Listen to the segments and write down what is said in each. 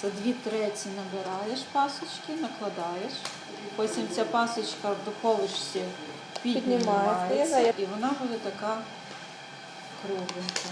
Це дві треті набираєш пасочки, накладаєш. Потім ця пасочка в духовочці піднімається, Піднімається. і вона буде така кругленька.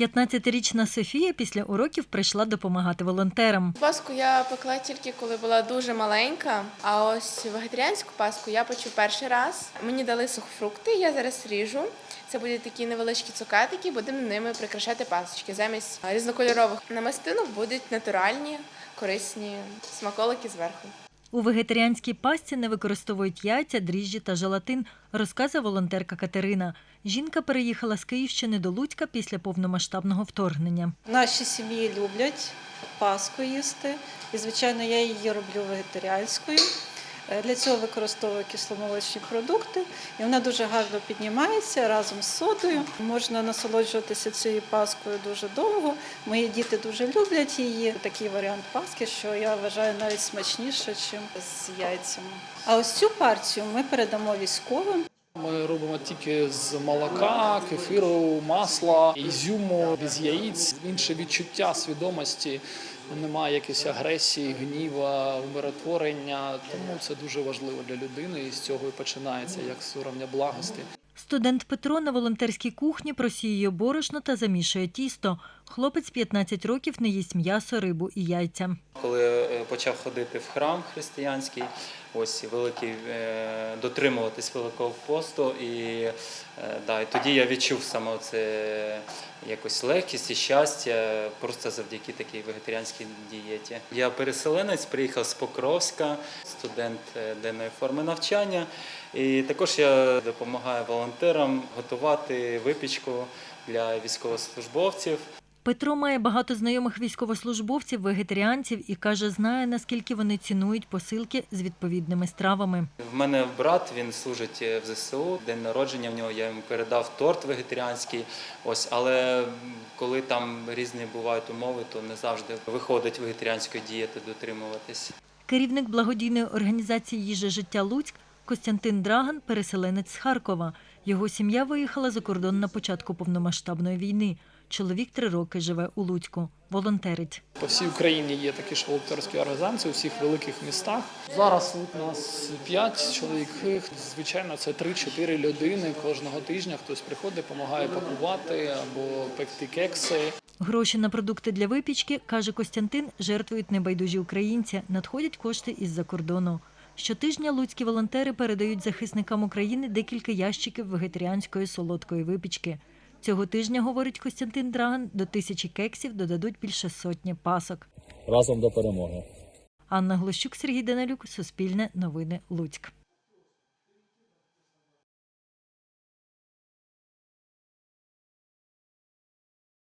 15-річна Софія після уроків прийшла допомагати волонтерам. Паску я пекла тільки коли була дуже маленька, а ось вегетаріанську паску я печу перший раз. Мені дали сухофрукти, я зараз ріжу. Це будуть такі невеличкі цукатики, будемо ними прикрашати пасочки. Замість різнокольорових намистинок будуть натуральні, корисні смаколики зверху. У вегетаріанській пасті не використовують яйця, дріжджі та желатин, розказує волонтерка Катерина. Жінка переїхала з Київщини до Луцька після повномасштабного вторгнення. Наші сім'ї люблять паску їсти, і звичайно я її роблю вегетаріанською. Е, Для цього використовую кисломолочні продукти, і вона дуже гарно піднімається разом з содою. Можна насолоджуватися цією паскою дуже довго. Мої діти дуже люблять її. Такий варіант паски, що я вважаю навіть смачніше, ніж з яйцями. А ось цю партію ми передамо військовим. Ми робимо тільки з молока, кефіру, масла, ізюму, без яїць. Інше відчуття свідомості. Немає якихось агресії, гніва, умиротворення. Тому це дуже важливо для людини, і з цього і починається як з уровня благості. Студент Петро на волонтерській кухні просіює борошно та замішує тісто. Хлопець 15 років не їсть м'ясо, рибу і яйця. Коли е, почав ходити в храм християнський, ось великий е, дотримуватись великого посту, і, е, да, і тоді я відчув саме це якось легкість і щастя просто завдяки такій вегетаріанській дієті. Я переселенець, приїхав з Покровська, студент денної форми навчання. І також я допомагаю волонтерам готувати випічку для військовослужбовців. Петро має багато знайомих військовослужбовців, вегетаріанців і каже, знає, наскільки вони цінують посилки з відповідними стравами. В мене брат, він служить в ЗСУ. День народження в нього я йому передав торт вегетаріанський. Ось, але коли там різні бувають умови, то не завжди виходить вегетаріанської дієти дотримуватись. Керівник благодійної організації Їжа життя Луцьк Костянтин Драган переселенець з Харкова. Його сім'я виїхала за кордон на початку повномасштабної війни. Чоловік три роки живе у Луцьку, волонтерить. По всій Україні є такі ж волонтерські організації у всіх великих містах. Зараз у нас 5 чоловік. Звичайно, це 3-4 людини кожного тижня. Хтось приходить, допомагає пакувати або пекти кекси. Гроші на продукти для випічки, каже Костянтин, жертвують небайдужі українці. Надходять кошти із-за кордону. Щотижня луцькі волонтери передають захисникам України декілька ящиків вегетаріанської солодкої випічки. Цього тижня, говорить Костянтин Драган, до тисячі кексів додадуть більше сотні пасок. разом до перемоги. Анна Глощук, Сергій Данилюк, Суспільне новини Луцьк.